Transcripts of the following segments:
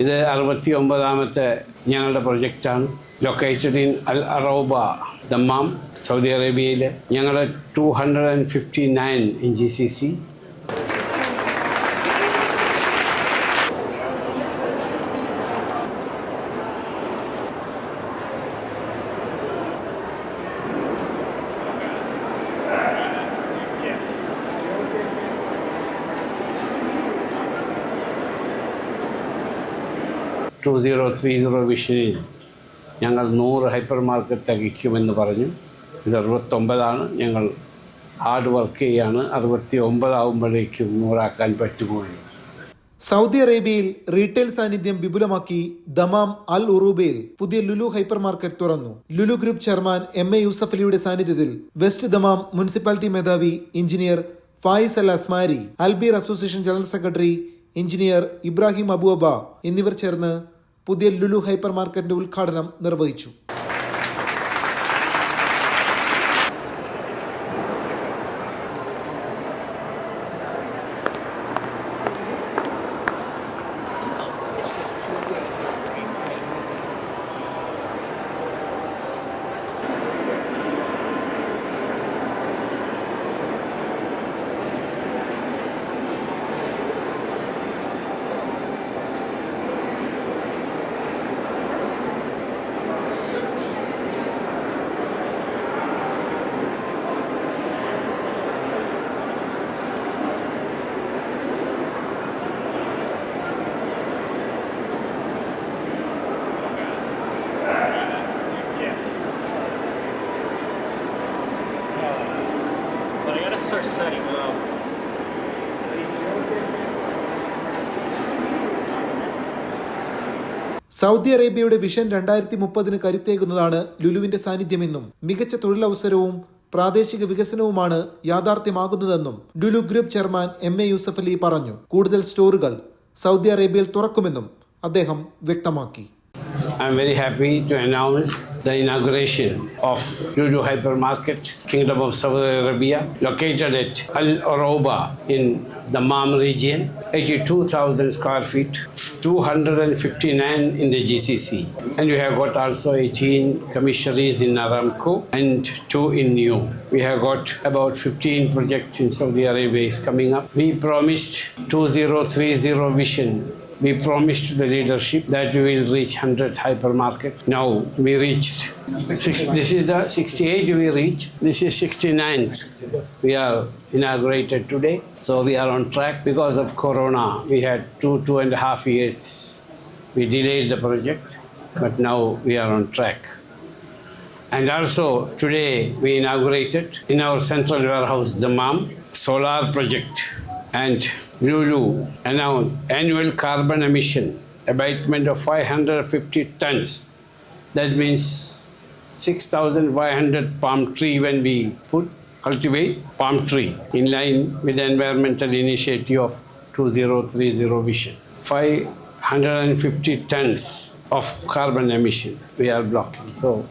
ഇത് അറുപത്തി ഒമ്പതാമത്തെ ഞങ്ങളുടെ പ്രൊജക്റ്റാണ്. Located in Al Aroba Dammam Saudi അറേബ്യയിൽ ഞങ്ങളുടെ two hundred and fifty nine in G C C two zero three zero വിഷനിൽ ഞങ്ങൾ നൂറ് ഹൈപ്പർ മാർക്കറ്റ് തികയ്ക്കുമെന്ന് പറഞ്ഞു. ഇത് അറുപത്തൊമ്പതാണ്. ഞങ്ങൾ ഹാർഡ് വർക്ക് ചെയ്യാണ്. അറുപത്തി ഒമ്പതാവുമ്പോഴേക്കും നൂറാക്കാൻ പറ്റുമോ എന്ന് സൗദി അറേബ്യയിൽ റീറ്റെയിൽ സാന്നിധ്യം വിപുലമാക്കി ദമാം അൽ ഉറൂബയിൽ പുതിയ ലുലു ഹൈപ്പർ മാർക്കറ്റ് തുറന്നു. Lulu group chairman M A യൂസഫലിയുടെ സാന്നിധ്യത്തിൽ വെസ്റ്റ് ദമാം മുനിസിപ്പാലിറ്റി മേധാവി engineer Faiz Al Asmari Albir association general secretary engineer Ibrahim അബുഅബ എന്നിവർ ചേർന്ന് പുതിയ ലുലു ഹൈപ്പർ മാർക്കറ്റിന്റെ ഉദ്ഘാടനം നിർവഹിച്ചു. Setting up. സൗദി അറേബ്യയുടെ വിഷൻ രണ്ടായിരത്തി മുപ്പതിന് കരുത്തേകുന്നതാണ് ലുലുവിന്റെ സാന്നിധ്യമെന്നും മികച്ച തൊഴിലവസരവും പ്രാദേശിക വികസനവുമാണ് യാഥാർത്ഥ്യമാകുന്നതെന്നും Lulu group chairman M A Yusuf Ali പറഞ്ഞു കൂടുതൽ സ്റ്റോറുകൾ സൗദി അറേബ്യയിൽ തുറക്കുമെന്നും അദ്ദേഹം വ്യക്തമാക്കി I am very happy to announce the inauguration of Lulu Hypermarket, Kingdom of Saudi Arabia, located at Al Oroba in the Mam region, 82,000 square feet, 259 in the GCC. And we have got also 18 commissaries in Aramco and two in New. We have got about 15 projects in Saudi Arabia is coming up. We promised 2030 vision we promised the leadership that we will reach 100 hypermarkets. Now we reached. Six, this is the 68 we reached. This is 69th. We are inaugurated today. So we are on track because of Corona. We had two, two and a half years. We delayed the project, but now we are on track. And also today we inaugurated in our central warehouse the MAM solar project and Lulu announced annual carbon emission abatement of 550 tons. That means 6,500 palm tree when we put cultivate palm tree in line with the environmental initiative of 2030 vision. 550 tons of carbon emission we are blocking. So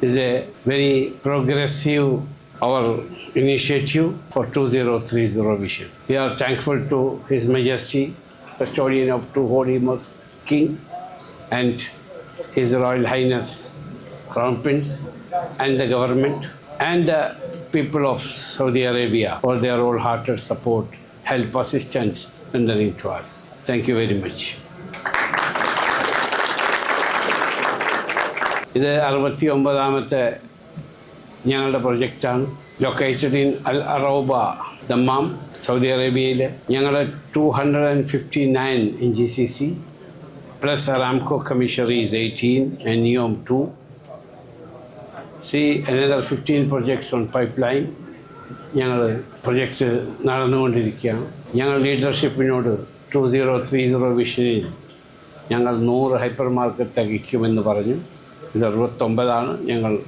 is a very progressive our initiative for 2030 vision. We are thankful to His Majesty, custodian of Two Holy Mosque King, and His Royal Highness Crown Prince, and the government, and the people of Saudi Arabia for their wholehearted support, help, assistance rendering to us. Thank you very much. ഇത് അറുപത്തി ഒമ്പതാമത്തെ ഞങ്ങളുടെ പ്രൊജക്റ്റാണ്. Located in Al Aroba Dammam Saudi അറേബ്യയിൽ ഞങ്ങളുടെ two hundred and fifty nine in G C C plus Aramco commissaries eighteen and Neom two see another fifteen projects on pipeline ഞങ്ങൾ project നടന്നുകൊണ്ടിരിക്കുകയാണ്. ഞങ്ങൾ ലീഡർഷിപ്പിനോട് ടു സീറോ ത്രീ സീറോ വിഷനിൽ ഞങ്ങൾ നൂറ് hyper market തികയ്ക്കുമെന്ന് പറഞ്ഞു. ഇത് അറുപത്തൊമ്പതാണ്. ഞങ്ങൾ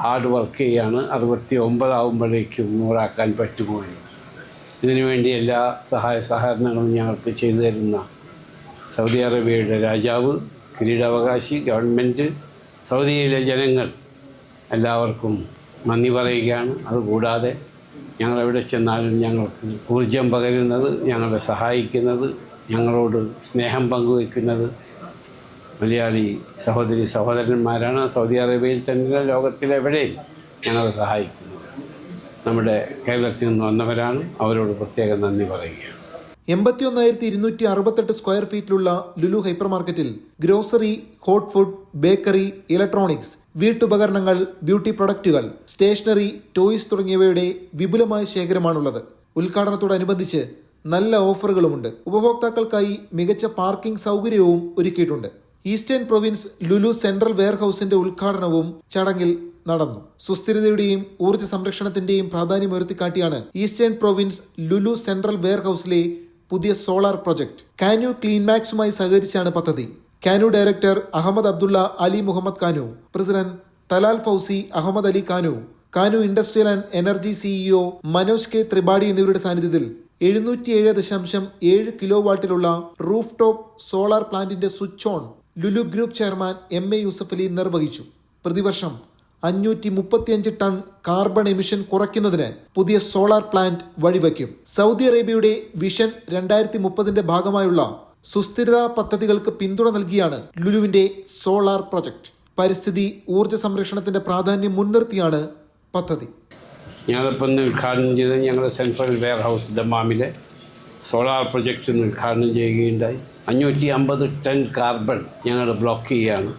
ഹാർഡ് വർക്ക് ചെയ്യാണ്. അറുപത്തി ഒമ്പതാകുമ്പോഴേക്കും നൂറാക്കാൻ പറ്റുമോ എന്ന് ഇതിനുവേണ്ടി എല്ലാ സഹായ സഹകരണങ്ങളും ഞങ്ങൾക്ക് ചെയ്തു തരുന്ന സൗദി അറേബ്യയുടെ രാജാവ് കിരീടാവകാശി ഗവൺമെന്റ് സൗദിയിലെ ജനങ്ങൾ എല്ലാവർക്കും നന്ദി പറയുകയാണ്. അതുകൂടാതെ ഞങ്ങളെവിടെ ചെന്നാലും ഞങ്ങൾക്ക് ഊർജം പകരുന്നത് ഞങ്ങളെ സഹായിക്കുന്നത് ഞങ്ങളോട് സ്നേഹം പങ്കുവയ്ക്കുന്നത് മലയാളി സഹോദരി സഹോദരന്മാരാണ്. സൗദി അറേബ്യയിൽ തന്നെ ലോകത്തിലെവിടെയും ഞങ്ങളെ സഹായിക്കുന്നത് നമ്മുടെ കേരളത്തിൽ നിന്ന് വന്നവരാണ്. അവരോട് പ്രത്യേകം നന്ദി പറയുകയാണ്. എൺപത്തിയൊന്നായിരത്തി ഇരുന്നൂറ്റി അറുപത്തെട്ട് സ്ക്വയർ ഫീറ്റിലുള്ള ലുലു ഹൈപ്പർ മാർക്കറ്റിൽ grocery hot food bakery electronics വീട്ടുപകരണങ്ങൾ beauty പ്രൊഡക്റ്റുകൾ സ്റ്റേഷനറി ടോയ്സ് തുടങ്ങിയവയുടെ വിപുലമായ ശേഖരമാണുള്ളത്. ഉദ്ഘാടനത്തോടനുബന്ധിച്ച് നല്ല ഓഫറുകളുമുണ്ട്. ഉപഭോക്താക്കൾക്കായി മികച്ച പാർക്കിംഗ് സൗകര്യവും ഒരുക്കിയിട്ടുണ്ട്. ഈസ്റ്റേൺ പ്രൊവിൻസ് ലുലു സെൻട്രൽ വെയർഹൌസിന്റെ ഉദ്ഘാടനവും ചടങ്ങിൽ നടന്നു. സുസ്ഥിരതയുടെയും ഊർജ സംരക്ഷണത്തിന്റെയും പ്രാധാന്യം ഉയർത്തിക്കാട്ടിയാണ് ഈസ്റ്റേൺ പ്രൊവിൻസ് ലുലു സെൻട്രൽ വെയർഹൌസിലെ പുതിയ സോളാർ പ്രൊജക്ട്. കാനു ക്ലീൻമാക്സുമായി സഹകരിച്ചാണ് പദ്ധതി. Kanoo director Ahmed Abdulla Ali Muhammad Kanoo president Talal Fawzi Ahmed Ali Kanoo Kanoo industrial and energy CEO Manoj K Tripathi എന്നിവരുടെ സാന്നിധ്യത്തിൽ എഴുന്നൂറ്റിയേഴ് ദശാംശം ഏഴ് കിലോ വാട്ടിലുള്ള റൂഫ് ടോപ്പ് സോളാർ പ്ലാന്റിന്റെ switch on Lulu group chairman M A Yusuffali നിർവഹിച്ചു. പ്രതിവർഷം അഞ്ഞൂറ്റി മുപ്പത്തിയഞ്ച് ടൺ കാർബൺ എമിഷൻ കുറയ്ക്കുന്നതിന് പുതിയ സോളാർ പ്ലാന്റ് വഴിവെക്കും. സൗദി അറേബ്യയുടെ വിഷൻ രണ്ടായിരത്തി മുപ്പതിന്റെ ഭാഗമായുള്ള സുസ്ഥിരതാ പദ്ധതികൾക്ക് പിന്തുണ നൽകിയാണ് ലുലുവിന്റെ സോളാർ പ്രൊജക്ട്. പരിസ്ഥിതി ഊർജ സംരക്ഷണത്തിന്റെ പ്രാധാന്യം മുൻനിർത്തിയാണ് പദ്ധതി. ഇന്ന് ഉദ്ഘാടനം ചെയ്തത് ഞങ്ങളുടെ സെൻട്രൽ വെയർ ഹൗസ് ദമാമിലെ സോളാർ ഇന്ന് ഉദ്ഘാടനം ചെയ്യുകയുണ്ടായി. അഞ്ഞൂറ്റി അമ്പത് ടൺ കാർബൺ ഞങ്ങൾ ബ്ലോക്ക് ചെയ്യുകയാണ്.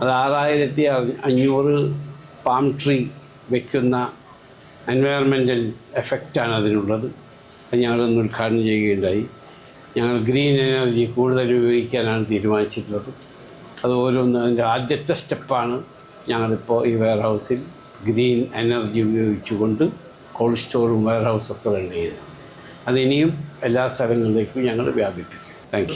അത് ആറായിരത്തി അഞ്ഞൂറ് പാം ട്രീ വയ്ക്കുന്ന എൻവയറമെന്റൽ എഫക്റ്റാണ് അതിനുള്ളത്. അത് ഞങ്ങളൊന്ന് ഉദ്ഘാടനം ചെയ്യുകയുണ്ടായി. ഞങ്ങൾ ഗ്രീൻ എനർജി കൂടുതൽ ഉപയോഗിക്കാനാണ് തീരുമാനിച്ചിട്ടുള്ളത്. അത് ഓരോന്ന് അതിന്റെ ആദ്യത്തെ സ്റ്റെപ്പാണ് ഞങ്ങളിപ്പോൾ ഈ വെയർ ഹൗസിൽ ഗ്രീൻ എനർജി ഉപയോഗിച്ചുകൊണ്ട് കോൾഡ് സ്റ്റോറും വെയർ ഹൗസൊക്കെ റൺ ചെയ്യുന്നത്. അതിനിയും എല്ലാ സ്ഥലങ്ങളിലേക്കും ഞങ്ങൾ വ്യാപിപ്പിക്കും. താങ്ക്